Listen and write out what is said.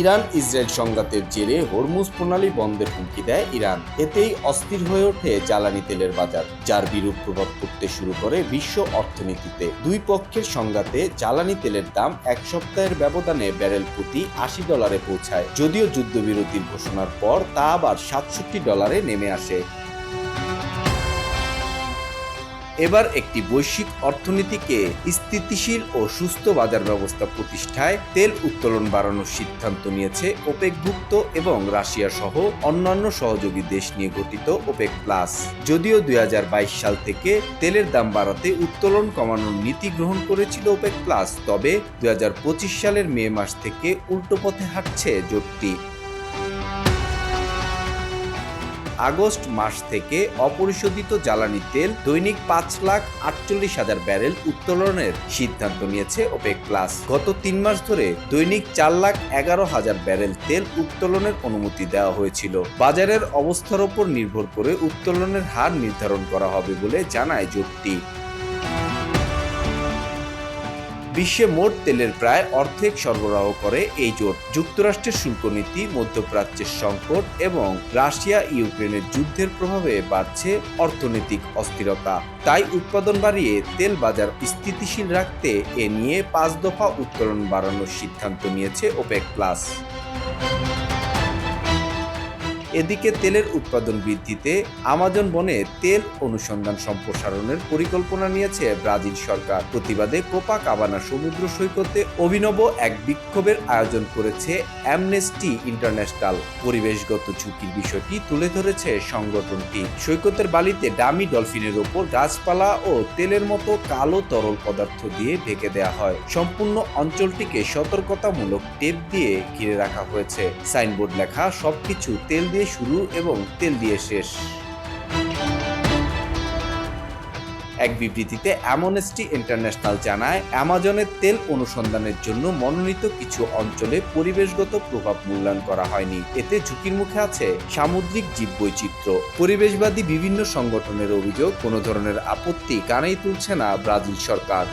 Iran Israel সংঘাতের জেরে Hormuz প্রণালী বন্ধের হুমকি দেয় ইরান। এতেই অস্থির হয়ে ওঠে জ্বালানি তেলের বাজার, যার বিরূপ প্রভাব পড়তে শুরু করে বিশ্ব অর্থনীতিতে। দুই পক্ষের সংঘাতে জ্বালানি তেলের দাম এক সপ্তাহের ব্যবধানে ব্যারেল প্রতি আশি ডলারে পৌঁছায়। যদিও যুদ্ধবিরতির ঘোষণার পর তা আবার সাতষট্টি ডলারে নেমে আসে। এবার একটি বৈশ্বিক অর্থনীতিকে স্থিতিশীল ও সুস্থ বাজার ব্যবস্থা প্রতিষ্ঠায় তেল উত্তোলন বাড়ানোর সিদ্ধান্ত নিয়েছে ওপেকভুক্ত এবং রাশিয়া সহ অন্যান্য সহযোগী দেশ নিয়ে গঠিত ওপেক প্লাস। যদিও দুই হাজার বাইশ সাল থেকে তেলের দাম বাড়াতে উত্তোলন কমানোর নীতি গ্রহণ করেছিল ওপেক প্লাস, তবে দু হাজার পঁচিশ সালের মে মাস থেকে উল্টো পথে হাঁটছে জোটটি। আগস্ট মাস থেকে অপরিশোধিত জ্বালানি তেল দৈনিক পাঁচ লাখ আটচল্লিশ হাজার ব্যারেল উত্তোলনের সিদ্ধান্ত নিয়েছে ওপেক প্লাস। গত তিন মাস ধরে দৈনিক চার লাখ এগারো হাজার ব্যারেল তেল উত্তোলনের অনুমতি দেওয়া হয়েছিল। বাজারের অবস্থার ওপর নির্ভর করে উত্তোলনের হার নির্ধারণ করা হবে বলে জানায় জোটটি। বিশ্বে মোট তেলের প্রায় অর্ধেক সরবরাহ করে এই জোট। যুক্তরাষ্ট্রের শুল্ক নীতি মধ্যপ্রাচ্যের সংকট এবং রাশিয়া, ইউক্রেনের যুদ্ধের প্রভাবে বাড়ছে অর্থনৈতিক অস্থিরতা। তাই উৎপাদন বাড়িয়ে তেল বাজার স্থিতিশীল রাখতে এ নিয়ে পাঁচ দফা উত্তোলন বাড়ানোর সিদ্ধান্ত নিয়েছে ওপেক প্লাস। এদিকে তেলের উৎপাদন বৃদ্ধিতে আমাজন বনে তেল অনুসন্ধান সম্প্রসারণের পরিকল্পনা নিয়েছে ব্রাজিল সরকার। প্রতিবাদে কোপা কাবানা সমুদ্র সৈকতে অভিনব এক বিক্ষোভের আয়োজন করেছে অ্যামনেস্টি ইন্টারন্যাশনাল। পরিবেশগত ঝুঁকির বিষয়টি তুলে ধরেছে সংগঠনটি। সৈকতের বালিতে ডামি ডলফিনের ওপর গাছপালা ও তেলের মতো কালো তরল পদার্থ দিয়ে ঢেকে দেওয়া হয়। সম্পূর্ণ অঞ্চলটিকে সতর্কতামূলক টেপ দিয়ে ঘিরে রাখা হয়েছে। সাইনবোর্ড লেখা সবকিছু তেল দিয়ে শুরু এবং তেল দিয়ে শেষ। এক বিবৃতিতে অ্যামনেস্টি ইন্টারন্যাশনাল জানায় অ্যামাজনের তেল অনুসন্ধানের জন্য মনোনীত কিছু অঞ্চলে পরিবেশগত প্রভাব মূল্যায়ন করা হয়নি। এতে ঝুঁকির মুখে আছে সামুদ্রিক জীববৈচিত্র্য। পরিবেশবাদী বিভিন্ন সংগঠনের অভিযোগ, কোনো ধরনের আপত্তি কানেই তুলছে না ব্রাজিল সরকার।